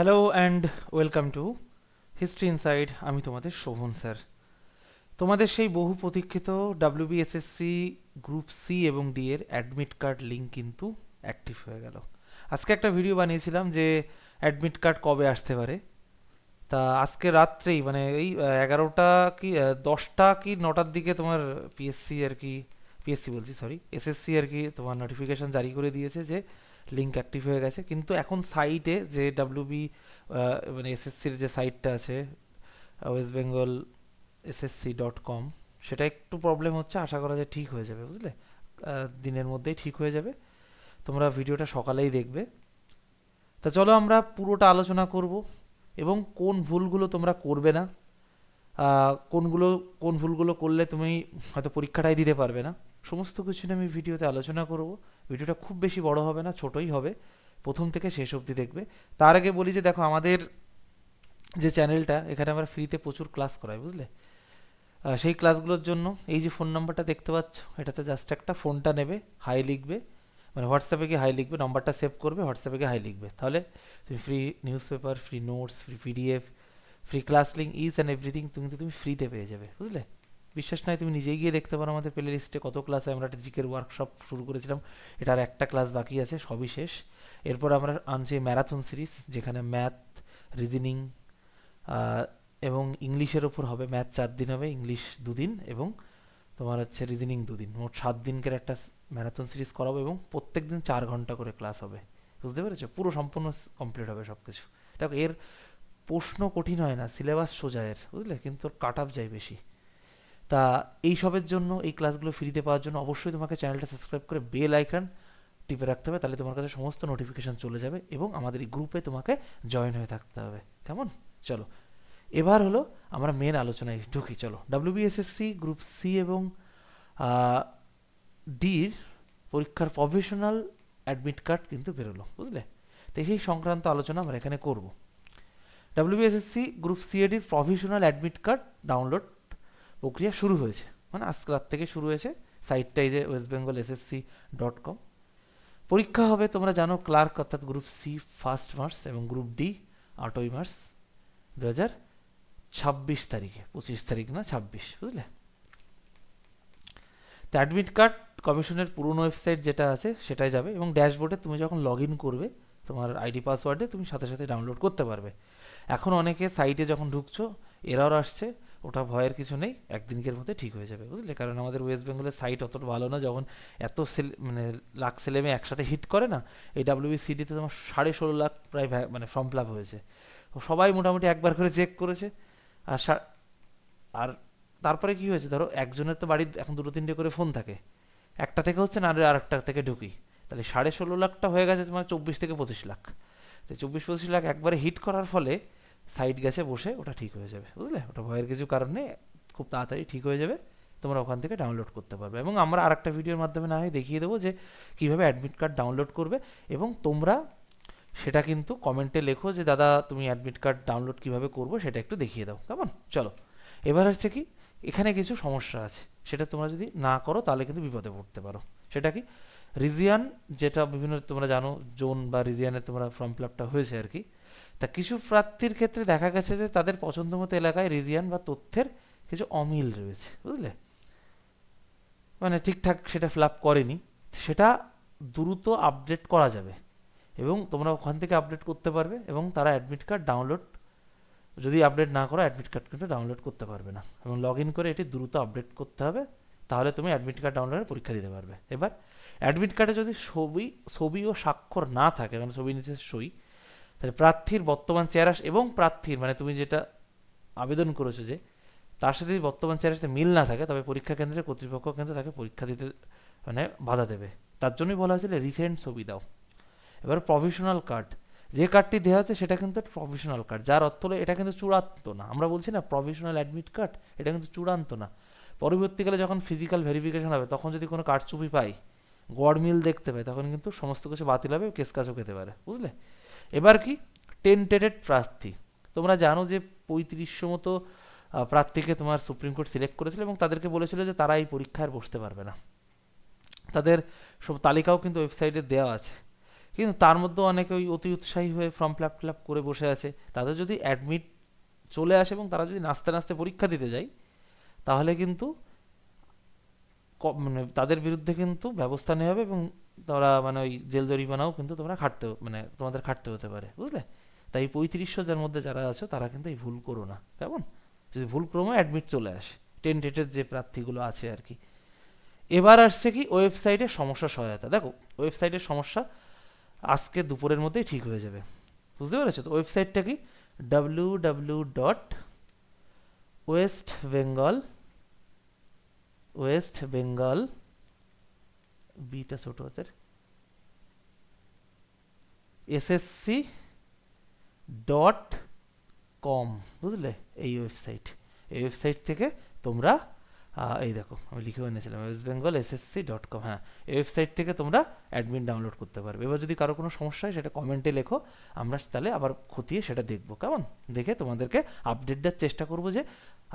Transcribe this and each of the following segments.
Hello and welcome to history inside আমি তোমাদের Shovan, sir. তোমাদের সেই বহু প্রতীক্ষিত ডাব্লিউবিএসএসসি গ্রুপ সি এবং ডি এর অ্যাডমিট কার্ড লিঙ্ক কিন্তু অ্যাক্টিভ হয়ে গেল। আজকে একটা ভিডিও বানিয়েছিলাম যে অ্যাডমিট কার্ড কবে আসতে পারে। তা আজকে রাত্রেই মানে এই এগারোটা কি দশটা কি নটার দিকে তোমার পিএসসি আর কি পিএসসি বলছি সরি এসএসসি আর কি তোমার নোটিফিকেশন জারি করে দিয়েছে যে লিঙ্ক অ্যাক্টিভ হয়ে গেছে। কিন্তু এখন সাইটে যে ডাব্লিউবি মানে এসএসসির যে সাইটটা আছে West Bengal SSC dot com সেটা একটু প্রবলেম হচ্ছে, আশা করা যায় ঠিক হয়ে যাবে, বুঝলে? দিনের মধ্যেই ঠিক হয়ে যাবে। তোমরা ভিডিওটা সকালেই দেখবে। তা চলো আমরা পুরোটা আলোচনা করব, এবং কোন ভুলগুলো তোমরা করবে না কোনগুলো, কোন ভুলগুলো করলে তুমি হয়তো পরীক্ষাটাই দিতে পারবে না। সমস্ত কিছু নিয়ে আমি ভিডিওতে আলোচনা করব। ভিডিওটা খুব বেশি বড় হবে না, ছোটই হবে। প্রথম থেকে শেষ অবধি দেখবে। তার আগে বলি যে, দেখো, আমাদের যে চ্যানেলটা, এখানে আমরা ফ্রিতে প্রচুর ক্লাস করাই, বুঝলে? সেই ক্লাসগুলোর জন্য এই যে ফোন নাম্বারটা দেখতে পাচ্ছ, এটাতে জাস্ট একটা ফোনটা নেবে, হাই লিখবে। মানে হোয়াটসঅ্যাপে গিয়ে হাই লিখবে, নাম্বারটা সেভ করবে, হোয়াটসঅ্যাপে গিয়ে হাই লিখবে। তাহলে তুমি free news paper free notes, free PDF, free class link is and everything তুমি কিন্তু তুমি ফ্রিতে পেয়ে যাবে, বুঝলে? বিশ্বাস নয় তুমি নিজেই গিয়ে দেখতে পারো আমাদের প্লে লিস্টে কত ক্লাসে আমরা একটা জিকের ওয়ার্কশপ শুরু করেছিলাম। এটার একটা ক্লাস বাকি আছে, সবই শেষ। এরপর আমরা আনছি ম্যারাথন সিরিজ যেখানে ম্যাথ রিজনিং এবং ইংলিশের ওপর হবে। ম্যাথ চার দিন হবে, ইংলিশ দুদিন এবং তোমার হচ্ছে রিজনিং দুদিন। মোট সাত দিনকের একটা ম্যারাথন সিরিজ করাবো এবং প্রত্যেক দিন চার ঘণ্টা করে ক্লাস হবে। বুঝতে পেরেছ? পুরো সম্পূর্ণ কমপ্লিট হবে সব কিছু দেখো, এর প্রশ্ন কঠিন হয় না সিলেবাস সোজা এর, বুঝলে? কিন্তু কাট আপ যায় বেশি। তা এই সবের জন্য, এই ক্লাসগুলো ফ্রিতে পাওয়ার জন্য অবশ্যই তোমাকে চ্যানেলটা সাবস্ক্রাইব করে বেল আইকন টিপে রাখতে হবে, তাহলে তোমার কাছে সমস্ত নোটিফিকেশন চলে যাবে এবং আমাদের এই গ্রুপে তোমাকে জয়েন হয়ে থাকতে হবে। কেমন? চলো। এবার হলো আমরা মেন আলোচনায় ঢুকি, চলো। ডাব্লিউবিএসএসসি গ্রুপ সি এবং ডির পরীক্ষার প্রফেশনাল অ্যাডমিট কার্ড কিন্তু বেরোলো, বুঝলে? তো সেই সংক্রান্ত আলোচনা আমরা এখানে করব। ডাব্লিউবিএসএসসি গ্রুপ সি এডির প্রফেশনাল অ্যাডমিট কার্ড ডাউনলোড প্রক্রিয়া শুরু হয়েছে। মানে আজকে রাত থেকে শুরু হয়েছে। সাইটটাই যে West Bengal SSC dot com পরীক্ষা হবে, তোমরা জানো ক্লার্ক অর্থাৎ গ্রুপ সি ফার্স্ট মার্চ এবং গ্রুপ ডি আটই মার্চ দু হাজার ছাব্বিশ তারিখে। পঁচিশ তারিখ না, ছাব্বিশ, বুঝলে? তো অ্যাডমিট কার্ড কমিশনের পুরনো ওয়েবসাইট যেটা আছে সেটাই যাবে এবং ড্যাশবোর্ডে তুমি যখন লগ ইন করবে, তোমার আইডি পাসওয়ার্ডে তুমি সাথে সাথে ডাউনলোড করতে পারবে। এখন অনেকে সাইটে যখন ঢুকছো এরাও আসছে ওটা ভয়ের কিছু নেই একদিনকের মধ্যে ঠিক হয়ে যাবে, বুঝলে? কারণ আমাদের ওয়েস্ট বেঙ্গলের সাইট অতটা ভালো না, যখন এত মানে লাখ ছেলে মেয়ে একসাথে হিট করে না, এই ডাব্লিউবিসিডিতে তোমার সাড়ে ষোলো লাখ প্রায় মানে ফর্ম ফিল হয়েছে। সবাই মোটামুটি একবার করে চেক করেছে, আর আর তারপরে কি হয়েছে? ধরো একজনের তো বাড়ির এখন দুটো তিনটে করে ফোন থাকে, একটা থেকে হচ্ছে না, আর আরেকটা থেকে ঢুকি। তাহলে সাড়ে ষোলো লাখটা হয়ে গেছে তোমার চব্বিশ থেকে পঁচিশ লাখ। তো চব্বিশ পঁচিশ লাখ একবারে হিট করার ফলে সাইড গেছে বসে ওটা ঠিক হয়ে যাবে, বুঝলে? ওটা ভয়ের কিছু কারণ খুব তাড়াতাড়ি ঠিক হয়ে যাবে, তোমরা ওখান থেকে ডাউনলোড করতে পারবে। এবং আমরা আরেকটা ভিডিওর মাধ্যমে না হয় দেখিয়ে দেবো যে কীভাবে অ্যাডমিট কার্ড ডাউনলোড করবে এবং তোমরা সেটা কিন্তু কমেন্টে লেখো যে, দাদা, তুমি অ্যাডমিট কার্ড ডাউনলোড কীভাবে করব সেটা একটু দেখিয়ে দাও। কেমন? চলো। এবার হচ্ছে কি, এখানে কিছু সমস্যা আছে, সেটা তোমরা যদি না করো তাহলে কিন্তু বিপদে পড়তে পারো। সেটা কি? রিজিয়ান যেটা বিভিন্ন তোমরা জানো, জোন বা রিজিয়ানে তোমরা ফর্ম ফিল আপটা হয়েছে আর কি তা কিছু প্রার্থীর ক্ষেত্রে দেখা গেছে যে তাদের পছন্দ মতো এলাকায় রিজিয়ান বা তথ্যের কিছু অমিল রয়েছে, বুঝলে? মানে ঠিকঠাক সেটা ফিল আপ করেনি, সেটা দ্রুত আপডেট করা যাবে এবং তোমরা ওখান থেকে আপডেট করতে পারবে এবং তারা অ্যাডমিট কার্ড ডাউনলোড যদি আপডেট না করো অ্যাডমিট কার্ড কিন্তু ডাউনলোড করতে পারবে না এবং লগ ইন করে এটি দ্রুত আপডেট করতে হবে, তাহলে তুমি অ্যাডমিট কার্ড ডাউনলোডের পরীক্ষা দিতে পারবে। এবার অ্যাডমিট কার্ডে যদি ছবি ছবি ও স্বাক্ষর না থাকে মানে ছবি নিচে সই তাহলে প্রার্থীর বর্তমান চেহারা এবং প্রার্থীর মানে তুমি যেটা আবেদন করেছ যে তার সাথে যদি বর্তমান চেহারার সাথে মিল না থাকে, তবে পরীক্ষা কেন্দ্রে, কর্তৃপক্ষ কিন্তু তাকে পরীক্ষা দিতে মানে বাধা দেবে। তার জন্যই বলা হয়েছিল রিসেন্ট ছবি দাও। এবার প্রফেশনাল কার্ড যে কার্ডটি দেওয়া হচ্ছে সেটা কিন্তু প্রফেশনাল কার্ড যার অর্থ হলো এটা কিন্তু চূড়ান্ত না। আমরা বলছি না প্রফেশনাল অ্যাডমিট কার্ড এটা কিন্তু চূড়ান্ত না। পরবর্তীকালে যখন ফিজিক্যাল ভেরিফিকেশন হবে, তখন যদি কোনো কারচুপি পাই গড় মিল দেখতে পাই তখন কিন্তু সমস্ত কিছু বাতিল হবে, কেস কাজও খেতে পারে। বুঝলে? এবার কি? টেন্টেডেড প্রার্থী। তোমরা জানো যে পঁয়ত্রিশশো মতো প্রার্থীকে তোমার সুপ্রিম কোর্ট সিলেক্ট করেছিল এবং তাদেরকে বলেছিল যে তারা এই পরীক্ষায় বসতে পারবে না। তাদের সব তালিকাও কিন্তু ওয়েবসাইটে দেওয়া আছে। কিন্তু তার মধ্যে অনেকে ওই অতি উৎসাহী হয়ে ফর্ম ফিল আপ করে বসে আছে। তাদের যদি অ্যাডমিট চলে আসে এবং তারা যদি নাচতে নাচতে পরীক্ষা দিতে যায়, তাহলে কিন্তু মানে তাদের বিরুদ্ধে কিন্তু ব্যবস্থা নেওয়া হবে এবং তারা মানে ওই জেল জরিমানাও কিন্তু তোমরা খাটতে মানে তোমাদের খাটতে হতে পারে, বুঝলে? তাই পঁয়ত্রিশশো যার মধ্যে যারা আছো, তারা কিন্তু এই ভুল করো না, কেমন? যদি ভুল ক্রমে অ্যাডমিট চলে আসে টেন্টেটের যে প্রার্থীগুলো আছে আর কি। এবার আসছে কি ওয়েবসাইটের সমস্যা সহায়তা। দেখো ওয়েবসাইটের সমস্যা আজকে দুপুরের মধ্যেই ঠিক হয়ে যাবে, বুঝতে পেরেছ তো? ওয়েবসাইটটা কি? W W dot West Bengal West Bengal beta ছোট হাতের এসএসসি ডট কম বুঝলে? এই ওয়েবসাইট এই ওয়েবসাইট থেকে তোমরা এই দেখো, আমি লিখে এনেছিলাম West Bengal SSC dot com হ্যাঁ এই ওয়েবসাইট থেকে তোমরা অ্যাডমিন ডাউনলোড করতে পারবে। এবার যদি কারও কোনো সমস্যা হয়, সেটা কমেন্টে লেখো, আমরা তাহলে আবার খতিয়ে সেটা দেখব, কেমন? দেখে তোমাদেরকে আপডেট দেওয়ার চেষ্টা করব যে,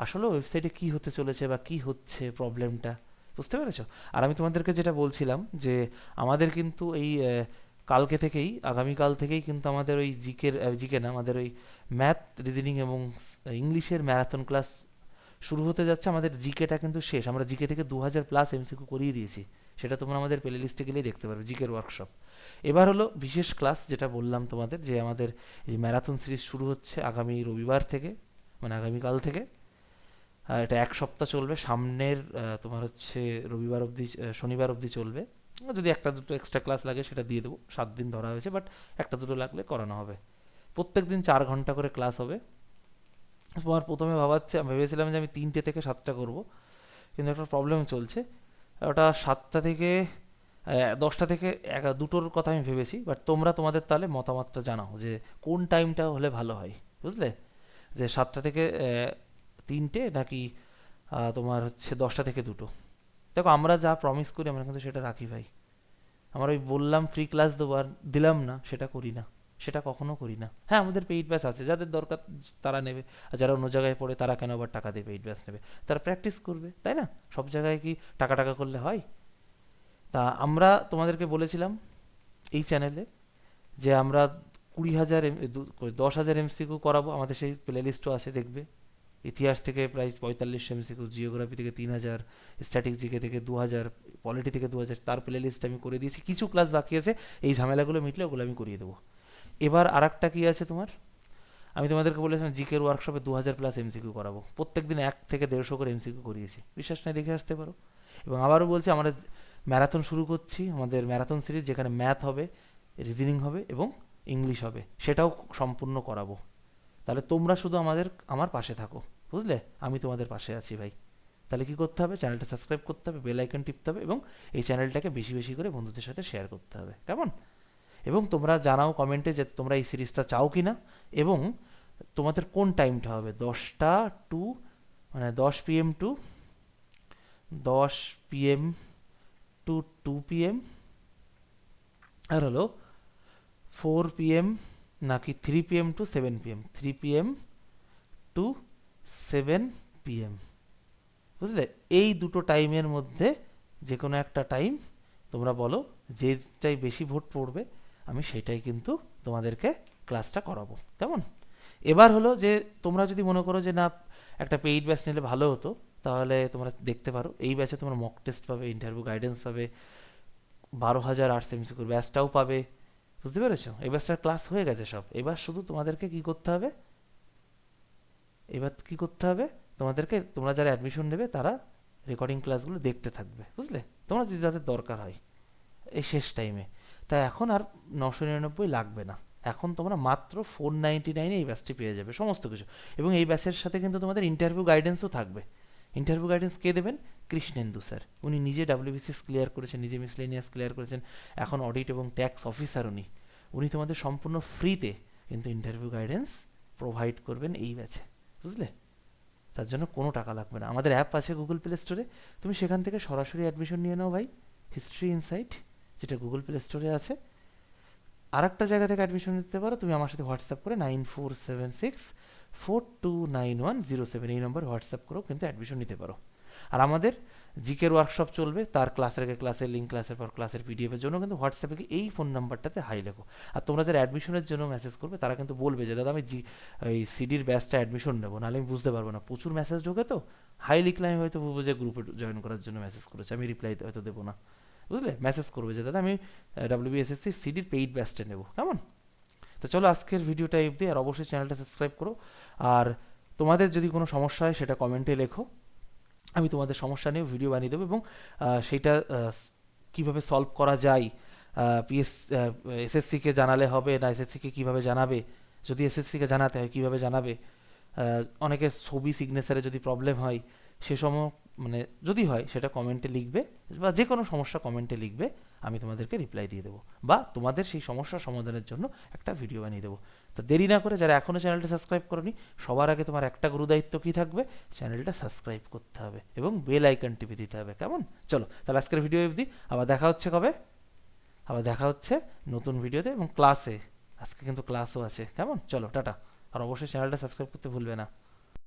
আসলে ওয়েবসাইটে কি হতে চলেছে বা কি হচ্ছে প্রবলেমটা বুঝতে পেরেছ? আর আমি তোমাদেরকে যেটা বলছিলাম যে, আমাদের কিন্তু এই কালকে থেকেই, আগামীকাল থেকেই কিন্তু আমাদের ওই জিকের জিকে না, আমাদের ওই ম্যাথ, রিজনিং এবং ইংলিশের ম্যারাথন ক্লাস শুরু হতে যাচ্ছে। আমাদের জিকেটা কিন্তু শেষ। আমরা জিকে থেকে দু হাজার প্লাস এমসিকিউ করিয়ে দিয়েছি। সেটা তোমরা আমাদের প্লে লিস্টে গেলেই দেখতে পারবে, জিকের ওয়ার্কশপ এবার হলো বিশেষ ক্লাস যেটা বললাম তোমাদের যে আমাদের এই ম্যারাথন সিরিজ শুরু হচ্ছে আগামী রবিবার থেকে মানে আগামীকাল থেকে। এটা এক সপ্তাহ চলবে। সামনের তোমার হচ্ছে রবিবার অবধি শনিবার অবধি চলবে। যদি একটা দুটো এক্সট্রা ক্লাস লাগে, সেটা দিয়ে দেবো। সাত দিন ধরা হয়েছে বাট একটা দুটো লাগলে করানো হবে। প্রত্যেক দিন চার ঘণ্টা করে ক্লাস হবে। তোমার প্রথমে ভাবাচ্ছে, আমি ভেবেছিলাম যে আমি তিনটে থেকে সাতটা করব, কিন্তু একটা প্রবলেম চলছে। ওটা সাতটা থেকে দশটা থেকে এক দুটোর কথা আমি ভেবেছি বাট তোমরা তোমাদের তাহলে মতামতটা জানাও যে কোন টাইমটা হলে ভালো হয়, বুঝলে? যে সাতটা থেকে তিনটে নাকি তোমার হচ্ছে দশটা থেকে দুটো। দেখো আমরা যা প্রমিস করি, আমরা কিন্তু সেটা রাখি ভাই। আমরা ওই বললাম ফ্রি ক্লাস দেবো আর দিলাম না, সেটা করি না। সেটা কখনো করি না। হ্যাঁ আমাদের পেইড ব্যাচ আছে, যাদের দরকার তারা নেবে। আর যারা অন্য জায়গায় পড়ে, তারা কেন আবার টাকা দিয়ে পেইড ব্যাচ নেবে? তারা প্র্যাকটিস করবে, তাই না? সব জায়গায় কি টাকা টাকা করলে হয়? তা আমরা তোমাদেরকে বলেছিলাম এই চ্যানেলে যে আমরা কুড়ি হাজার দশ হাজার এমসিকিউ করাবো। আমাদের সেই প্লে লিস্টও আছে, দেখবে। ইতিহাস থেকে প্রায় পঁয়তাল্লিশশো এমসিকিউ জিওগ্রাফি থেকে তিন হাজার স্ট্যাটিক জিকে থেকে দু হাজার পলিটি থেকে দু হাজার, তার প্লে লিস্ট আমি করে দিয়েছি। কিছু ক্লাস বাকি আছে, এই ঝামেলাগুলো মিটলে ওগুলো আমি করিয়ে দেবো। এবার আর একটা কী আছে তোমার? আমি তোমাদেরকে বলেছিলাম জিকের ওয়ার্কশপে দু হাজার প্লাস এমসিকিউ করাবো। প্রত্যেক দিন এক থেকে দেড়শো করে এমসিকিউ করিয়েছি। বিশ্বাস নাই, দেখে আসতে পারো। এবং আবারও বলছি, আমরা ম্যারাথন শুরু করছি, আমাদের ম্যারাথন সিরিজ যেখানে ম্যাথ হবে রিজনিং হবে এবং ইংলিশ হবে। সেটাও সম্পূর্ণ করাবো। তাহলে তোমরা শুধু আমাদের, আমার পাশে থাকো। বুঝলে? আমি তোমাদের পাশে আছি ভাই। তাহলে কি করতে হবে? চ্যানেলটা সাবস্ক্রাইব করতে হবে, বেল আইকন টিপতে হবে এবং এই চ্যানেলটাকে বেশি বেশি করে বন্ধুদের সাথে শেয়ার করতে হবে। কেমন? এবং তোমরা জানাও কমেন্টে যে তোমরা এই সিরিজটা চাও কি না এবং তোমাদের কোন টাইমটা হবে? দশটা টু মানে দশ পিএম টু, দশ পিএম টু টু পিএম, আর হলো ফোর পিএম নাকি three PM to, seven PM, three PM to seven PM বুঝলে? এই দুটো টাইমের মধ্যে যে কোনো একটা টাইম তোমরা বলো, যেটাই বেশি ভোট পড়বে, আমি সেটাই কিন্তু তোমাদেরকে ক্লাসটা করাবো। কেমন? এবার হলো যে, তোমরা যদি মনে করো যে, না, একটা পেইড ব্যাচ নিলে ভালো হতো, তাহলে তোমরা দেখতে পারো, এই ব্যাচে তোমরা মক টেস্ট পাবে ইন্টারভিউ গাইডেন্স পাবে, বারো হাজার আর্টস এমসিকুর ব্যাচটাও পাবে, বুঝতে পেরেছ? এই ব্যাচটার ক্লাস হয়ে গেছে সব। এবার শুধু তোমাদেরকে কি করতে হবে? এবার কি করতে হবে? তোমাদেরকে, তোমরা যারা অ্যাডমিশন নেবে, তারা রেকর্ডিং ক্লাসগুলো দেখতে থাকবে, বুঝলে? তোমরা যদি যাদের দরকার হয়, এই শেষ টাইমে তা এখন আর নশো নিরানব্বই লাগবে না। এখন তোমরা মাত্র ফোর নাইনটি নাইনে এই ব্যাচটি পেয়ে যাবে, সমস্ত কিছু। এবং এই ব্যাচের সাথে কিন্তু তোমাদের ইন্টারভিউ গাইডেন্সও থাকবে। ইন্টারভিউ গাইডেন্স কে দেবেন? কৃষ্ণেন্দু স্যার। উনি নিজে ডাব্লিউবিসিএস ক্লিয়ার করেছেন, নিজে মিসলেনিয়াস ক্লিয়ার করেছেন। এখন অডিট এবং ট্যাক্স অফিসার উনি। উনি তোমাদের সম্পূর্ণ ফ্রিতে কিন্তু ইন্টারভিউ গাইডেন্স প্রোভাইড করবেন এই ব্যাচে বুঝলে? তার জন্য কোনো টাকা লাগবে না। আমাদের অ্যাপ আছে গুগল প্লে স্টোরে তুমি সেখান থেকে সরাসরি অ্যাডমিশন নিয়ে নাও ভাই। হিস্ট্রি ইনসাইট যেটা গুগল প্লে স্টোরে আছে। আর একটা জায়গা থেকে অ্যাডমিশন নিতে পারো। তুমি আমার সাথে হোয়াটসঅ্যাপ করে nine four seven six four two nine one zero seven এই নম্বর হোয়াটসঅ্যাপ করেও কিন্তু অ্যাডমিশন নিতে পারো। আর আমাদের জিকের ওয়ার্কশপ চলবে, তার ক্লাসের আগে ক্লাসের লিঙ্ক ক্লাসের পর ক্লাসের পিডিএফের জন্য কিন্তু হোয়াটসঅ্যাপে এই ফোন নাম্বারটাতে হাই লেখো। আর তোমরা যারা অ্যাডমিশনের জন্য মেসেজ করবে, তারা কিন্তু বলবে যে, দাদা, আমি জি, এই সিডির ব্যাচটা অ্যাডমিশন নেব, নাহলে আমি বুঝতে পারব না। প্রচুর মেসেজ ঢোকে তো। হাই লিখলে আমি হয়তো বুঝব যে গ্রুপে জয়েন করার জন্য মেসেজ করেছে। আমি রিপ্লাই হয়তো দেবো না। বুঝলে? মেসেজ করবে যে, দাদা, আমি ডাব্লিউবিএসএসসি সিডির পেইড ব্যাচটা নেব। কেমন? তো চলো আজকের ভিডিওটা এফ দিয়ে আর অবশ্যই চ্যানেলটা সাবস্ক্রাইব করো। আর তোমাদের যদি কোনো সমস্যা হয়, সেটা কমেন্টে লেখো। আমি তোমাদের সমস্যা নিয়ে ভিডিও বানিয়ে দেবো এবং সেইটা কীভাবে সলভ করা যায় পিএস এসএসসিকে জানালে হবে না এসএসসিকে কীভাবে জানাবে? যদি এসএসসিকে জানাতে হয়, কীভাবে জানাবে? অনেকে ছবি সিগনেচারে যদি প্রবলেম হয়, সে সময় মানে যদি হয়, সেটা কমেন্টে লিখবে বা যে কোনো সমস্যা কমেন্টে লিখবে, আমি তোমাদেরকে রিপ্লাই দিয়ে দেবো বা তোমাদের সেই সমস্যা সমাধানের জন্য একটা ভিডিও বানিয়ে দেবো। তো দেরি না করে যারা এখনও চ্যানেলটা সাবস্ক্রাইব করনি, সবার আগে তোমার একটা গুরু দায়িত্ব কী থাকবে? চ্যানেলটা সাবস্ক্রাইব করতে হবে এবং বেল আইকন টিপে দিতে হবে। কেমন? চলো, তাহলে আজকের ভিডিও অবধি। আবার দেখা হচ্ছে কবে? আবার দেখা হচ্ছে নতুন ভিডিওতে এবং ক্লাসে আজকে কিন্তু ক্লাসও আছে। কেমন? চলো, টাটা। আর অবশ্যই চ্যানেলটা সাবস্ক্রাইব করতে ভুলবে না।